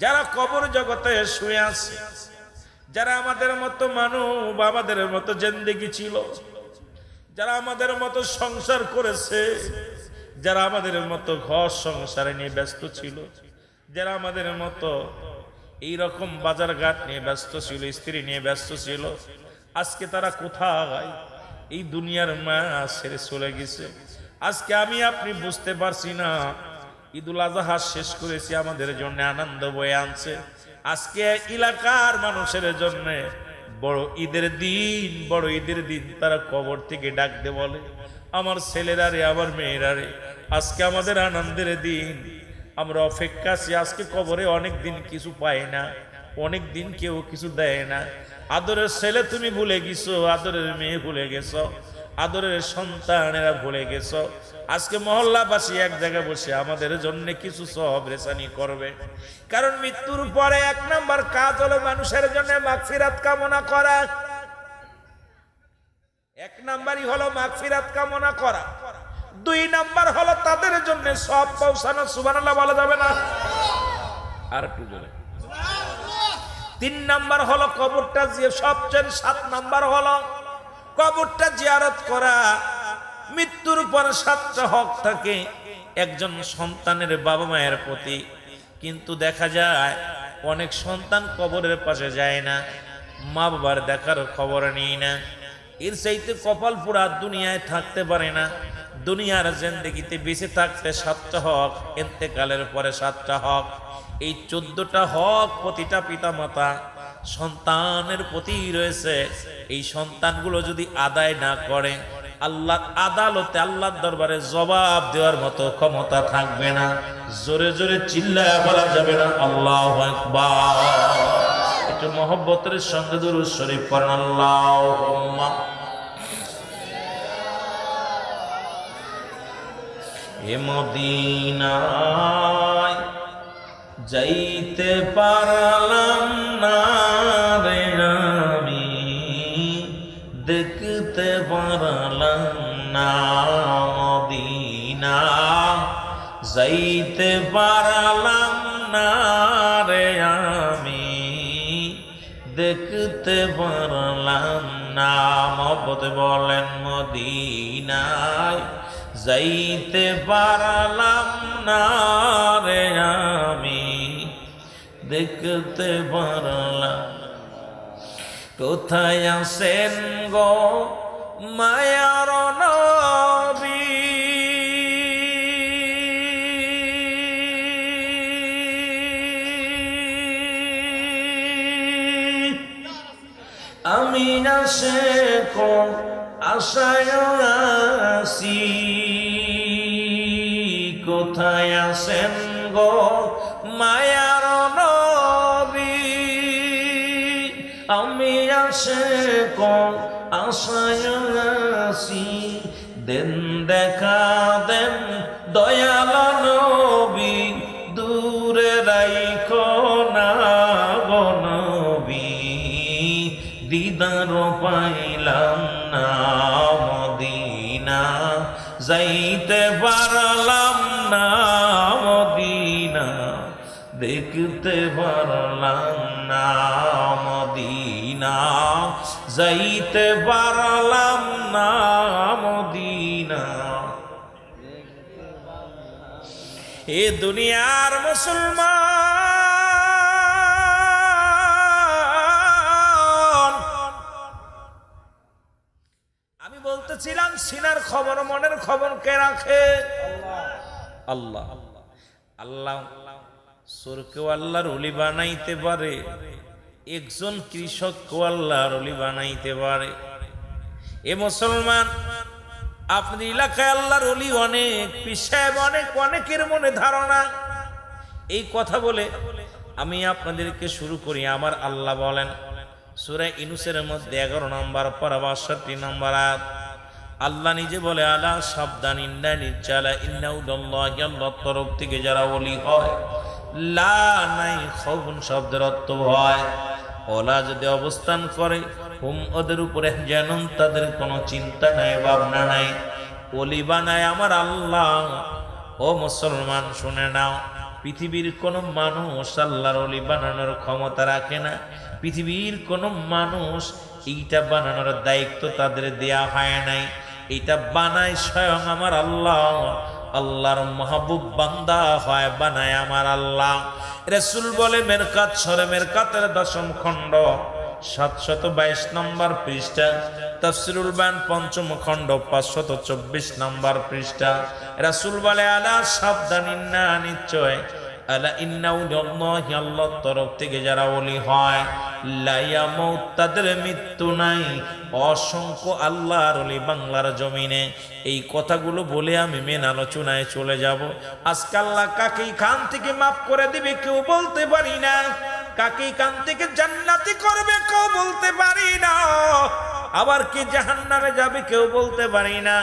যারা কবর জগতে শুয়ে আছে, যারা আমাদের মতো মানব আমাদের মতো জেন্দেগি ছিল, যারা আমাদের মতো সংসার করেছে, যারা আমাদের মতো ঘর সংসারে নিয়ে ব্যস্ত ছিল, যারা আমাদের মতো এই রকম বাজার ঘাট নিয়ে ব্যস্ত ছিল, স্ত্রী নিয়ে ব্যস্ত ছিল, আজকে তারা কোথায়? এই দুনিয়ার মা ছেড়ে চলে গেছে। আজকে আমি, আপনি বুঝতে পারছি না ঈদুল আজহা শেষ করেছি, আমাদের জন্য আনন্দ বয়ে আনছে। আজকে এলাকার মানুষের জন্য বড় ঈদের দিন, বড় ঈদের দিন, তারা কবর থেকে ডাকতে বলে, আমার ছেলেরা রে, আমার মেয়েরা রে, আজকে আমাদের আনন্দের দিন। আমরা অপেক্ষা আছি, আজকে কবরে অনেক দিন কিছু পাই না, অনেক দিন কেউ কিছু দেয় না। আদরের ছেলে তুমি ভুলে গেছো, আদরের মেয়ে ভুলে গেছো। আদরের সন্তানেরা ভুলে গেছ? আজকে মহল্লাবাসী এক জায়গায় বসে আমাদের জন্য কিছু সব রেসানি করবে। কারণ মৃত্যুর পরে এক নাম্বার কাজ হলো মানুষের জন্য মাগফিরাত কামনা করা। এক নাম্বারই হলো মাগফিরাত কামনা করা। দুই নাম্বার হলো তাদের জন্য সব পৌঁছানো, সুবহানাল্লাহ বলা যাবে না? আর একটু জোরে। তিন নাম্বার হলো কবরটা যে সবচেয়ে সাত নাম্বার হলো কবরটা জিয়ারত করা, মৃত্যুর পর সাতটা হক থাকে একজন সন্তানের বাবা মায়ের প্রতি। কিন্তু দেখা যায়, অনেক সন্তান কবরের পাশে যায় না, মা বাবার দেখার খবর নেই না। এর চাইতে কপাল পুরা দুনিয়ায় থাকতে পারে না। দুনিয়ার জেন্দেগিতে বেঁচে থাকতে সাতটা হক এতেকালের পরে সাতটা হক। এই চোদ্দটা হক প্রতিটা পিতা মাতা সন্তানের প্রতি রয়েছে, এই সন্তানগুলো যদি আদায় না করে আল্লাহ আদালতে, আল্লাহর দরবারে জবাব দেওয়ার মতো ক্ষমতা থাকবে না। জোরে জোরে চিল্লায় বলা যাবে না, আল্লাহ একটু মহব্বতের সঙ্গে দুরুদ শরীফ পড়েন আল্লাহ এ যাইতে পারলাম না। যাইতে পারলাম না রে আমি। দেখতে পারলাম না, মহব্বত বলেন মদিনায়। যাইতে পারলাম না রে আমি। দেখতে পারলাম। কোথায় আসেন গো মায়ার আশায় আসি। কোথায় আসেন গো মায়ার নবী? আমি আসে কোন আশায় আসি। দেন দেখা দেন দয়াল পাইলাম না মদিনা, যাইতে পারলাম না মদিনা, দেখতে পারলাম না মদিনা, যাইতে পারলাম না মদিনা। এ দুনিয়ার মুসলমান আমি বলতেছিলাম সিনার খবর, মনের খবর কে রাখে? আল্লাহ। আল্লাহ। সোরকেও আল্লাহর অলি বানাইতে পারে, একজন কৃষককেও আল্লাহর অলি বানাইতে পারে। এ মুসলমান আপনি এলাকায় আল্লাহর অলি অনেক, পিসাব অনেক, অনেকের মনে ধারণা। এই কথা বলে আমি আপনাদেরকে শুরু করি। আমার আল্লাহ বলেন, সুরা ইনুসের মধ্যে এগারো নম্বর পর বাষট্টি নম্বর আয়াত। আল্লাহ নিজে বলে, আলা সাবধান ইন্না নিচালা ইন্না উদল্লাহ আল্লাহর তরফ থেকে যারা ওলি হয়, লা নাই খবন শব্দের অর্থ হয় ওলা যদি অবস্থান করে, হুম ওদের উপরে যেন তাদের কোনো চিন্তা নাই, ভাবনা নাই। ওলি বানায় আমার আল্লাহ। ও মুসলমান, শুনে নাও, পৃথিবীর কোনো মানুষ আল্লাহর অলি বানানোর ক্ষমতা রাখে না। পৃথিবীর কোনো মানুষ এইটা বানানোর দায়িত্ব তাদের দেয়া হয় নাই। এটা বানায় স্বয়ং আমার আল্লাহ। আল্লাহর মাহবুব বান্দা হয়, বানায় আমার আল্লাহ। রসুল বলে, মেরকাত সরে মেরকাতের দশম খণ্ড, সাতশত বাইশ নম্বর পৃষ্ঠা, তফসিরুল বান পঞ্চম খণ্ড, পাঁচশত চব্বিশ নম্বর পৃষ্ঠা। রাসুল বলে, আলা সাবধান, ইন্না নিশ্চয় আলা ইন্নাউ আল্লাহর তরফ থেকে যারা ওলি হয় লায়ামুত তাদের মৃত্যু নাই, অসংখ্য আল্লাহর ওলি বাংলার জমিনে। এই কথাগুলো বলে আমি মেন আলোচনায় চলে যাব। আজকে আল্লাহ কাকেই খান থেকে মাফ করে দিবে কেউ বলতে পারি না। কাকেই কান থেকে জান্নাতি করবে কেউ বলতে পারি না। আবার কে জাহান্নামে যাবে কেউ বলতে পারি না।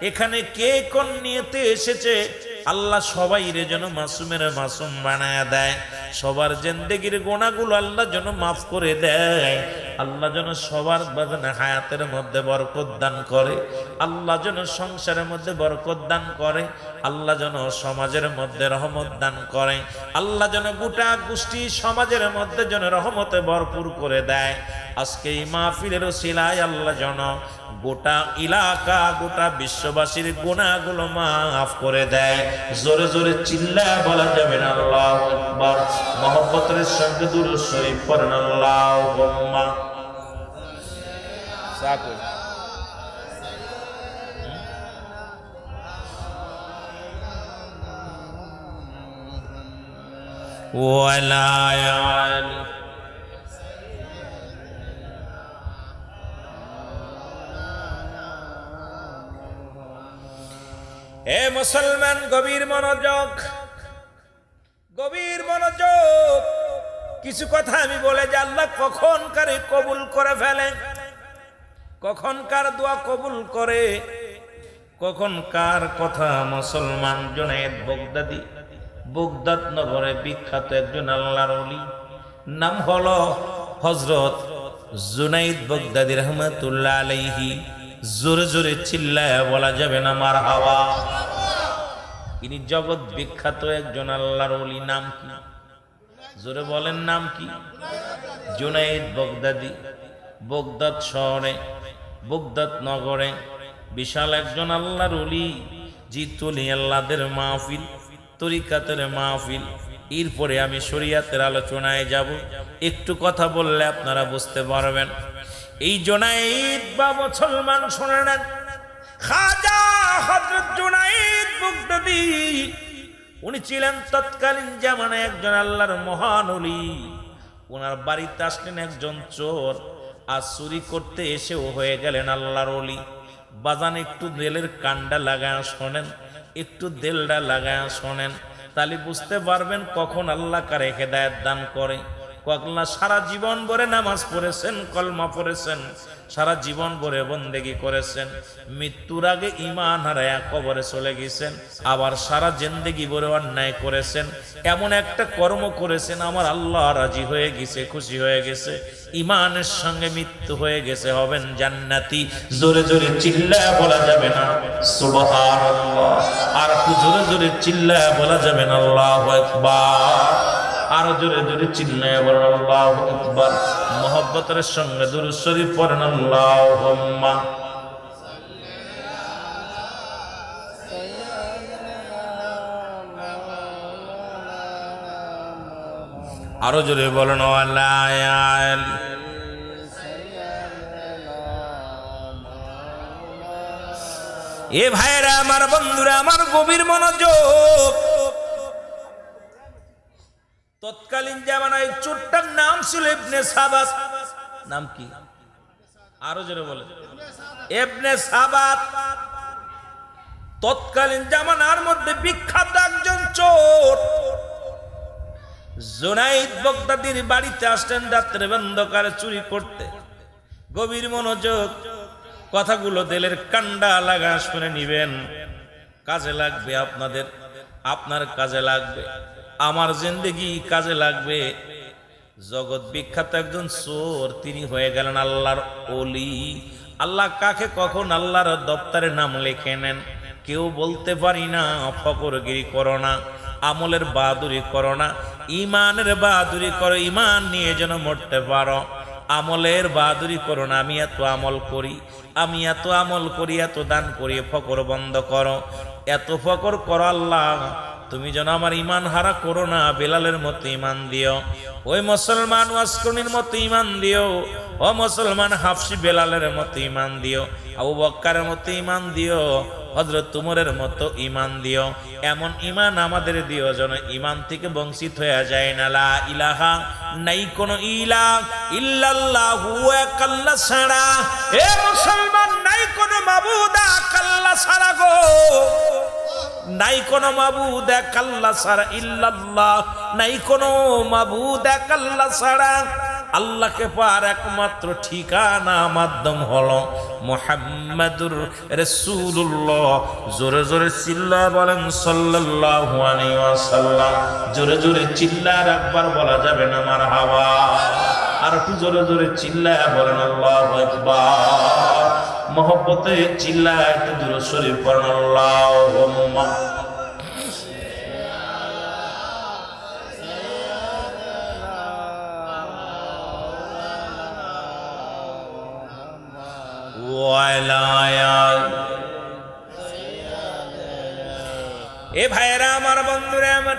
এখানে কে কোন নিয়েতে এসেছে? আল্লাহ সবাই রে যেন মাসুমের মাসুম বানায় দেয়। সবার জেন্দেগির গোনাগুলো আল্লাহ যেন মাফ করে দেয়। আল্লাহ যেন সবার বাজানে হায়াতের মধ্যে বরকত দান করে। আল্লাহ যেন সংসারের মধ্যে বরকত দান করে। আল্লাহ যেন সমাজের মধ্যে রহমত দান করে। আল্লাহ যেন গোটা গোষ্ঠী সমাজের মধ্যে যেন রহমতে ভরপুর করে দেয়। আজকে এই মাহফিলের শিলায় আল্লাহ যেন গোটা এলাকা গোটা বিশ্ববাসীর গুণাগুলো মাফ করে দেয়। জোরে জোরে চিল্লা বলা যাবে না, আল্লাহ মহব্বতের সঙ্গে দূর শরীফ পড়েন আল্লাহ ولا يعلم হে মুসলমান গভীর মনোযোগ গভীর মনোযোগ। কিছু কথা আমি বলে যে আল্লাহ কখন কারে কবুল করে ফেলে? কখন কার দোয়া কবুল করে? কখন কার কথা মুসলমান জনের বগদাদি বগদাদ নগরে বিখ্যাত একজন আল্লাহর অলি নাম হলো হজরত জুনাইদ বগদাদি রহমতুল্লাহ আলাইহি। জোরে জোরে চিল্লায় বলা যাবে না মার হাওয়া ইনি জগৎ বিখ্যাত একজন আল্লাহর অলি নাম কি? জোরে বলেন নাম কি? জুনাইদ বগদাদি, বগদাদ শহরে, বগদাদ নগরে বিশাল একজন আল্লাহর অলি জিতুলি আল্লাহদের মাহফিল, তরিকাতের মাহফিল। এরপরে আমি শরিয়াতের আলোচনায় যাব। একটু কথা বললে আপনারা বুঝতে পারবেন। এই জোনাইদ বা মুসলমান শুনে নেন উনি ছিলেন তৎকালীন জামানায় একজন আল্লাহর মহান অলি ওনার বাড়িতে আসলেন একজন চোর আর চুরি করতে এসেও হয়ে গেলেন আল্লাহর অলি বাজান একটু দেলের কান্ডা লাগায় শোনেন, একটু দেলটা লাগায় শোনেন, তাহলে বুঝতে পারবেন কখন আল্লাহ কারে হেদায়ত দান করে। কখলা সারা জীবন ভরে নামাজ পড়েছেন, কলমা পড়েছেন, সারা জীবন ভরে বন্দেগি করেছেন। মৃত্যুর আগে ইমান হারায়া কবরে চলে গেছেন, আবার সারা জিন্দেগি ভরে অন্যায় করেছেন। এমন একটা কর্ম করেছেন, আমার আল্লাহ রাজি হয়ে গেছে, খুশি হয়ে গেছে। ইমানের সঙ্গে মৃত্যু হয়ে গেছে, হবেন জান্নাতি। জোরে জোরে চিল্লায় বলা যাবে না, সুবহানাল্লাহ। আর জোরে জোরে চিল্লায় বলা যাবে না, আল্লাহু আকবার। আরও জোরে জোরে চিল্লায় বলেন, আল্লাহ আকবার। মোহব্বতের সঙ্গে দুরূদ শরীফ পড়েন, আল্লাহুম্মা আরও জোরে বলেন আল্লাহ এ ভাইরা আমার বন্ধুরা, আমার গভীর মনোযোগ তৎকালীন জামানায় চোরটার নাম ছিল ইবনে সাবাত। নাম কি? আরও জোরে বলে। ইবনে সাবাত। তৎকালীন জামানার মধ্যে বিখ্যাত একজন চোর। জোনাইদ বগদাদির বাড়িতে আসলেন রাত্রে বন্ধকারে চুরি করতে। গভীর মনোযোগ, কথাগুলো দিলের কান্ডা লাগা শুনে নিবেন। কাজে লাগবে আপনাদের, আপনার কাজে লাগবে। আমার জিন্দগি কাজে লাগবে। জগৎ বিখ্যাত একজন চোর, তিনি হয়ে গেলেন আল্লাহর অলি আল্লাহ কাকে কখন আল্লাহর দপ্তরে নাম লেখে নেন? কেউ বলতে পারি না, ফকরগিরি করো না, আমলের বাহাদুরি করো না, ইমানের বাহাদুরি করো, ইমান নিয়ে যেন মরতে পারো। আমলের বাহাদুরি করো না, আমি এত আমল করি, আমি এত আমল করি, এত দান করি, ফকর বন্ধ করো। এত ফকর করো আল্লাহ তুমি যেন আমার ইমান হারা করো না, বেলালের মতো ইমান দিও। ওই মুসলমান ওয়াসকনির মতো ইমান দিও। ও মুসলমান হাফসি বেলালের মতো ইমান দিও। আবু বক্কারের মতো ইমান দিও। হজরত তুমরের মতো ইমান দিও। এমন ইমান আমাদের দিও যেন ইমান থেকে বঞ্চিত হয়ে যায় না। লা ইলাহা নাই কোন ইলা ইল্লাল্লাহু একাল্লা ছাড়া। এ মুসলমান নাই কোন মাবুদা কাল্লা ছাড়া গো। নাই কোনো মাবুদ এক আল্লাহ ছাড়া ইল্লাল্লাহ, নাই কোনো মাবুদ এক আল্লাহ ছাড়া। আল্লাহকে পার একমাত্র ঠিকানা, মাধ্যম হলো মোহাম্মদুর রসুল্লাহ জোরে জোরে চিল্লা বলেন সাল্লাল্লাহু আলাইহি ওয়াসাল্লাম। জোরে জোরে চিল্লার একবার বলা যাবে না আমার হাওয়া আর একটু জোরে জোরে চিল্লা বলেন আল্লাহু আকবার। মহব্বতে চিল্লায় একটু দূরে শরীফ পড়েন এ ভাইয়েরা আমার বন্ধুরা আমার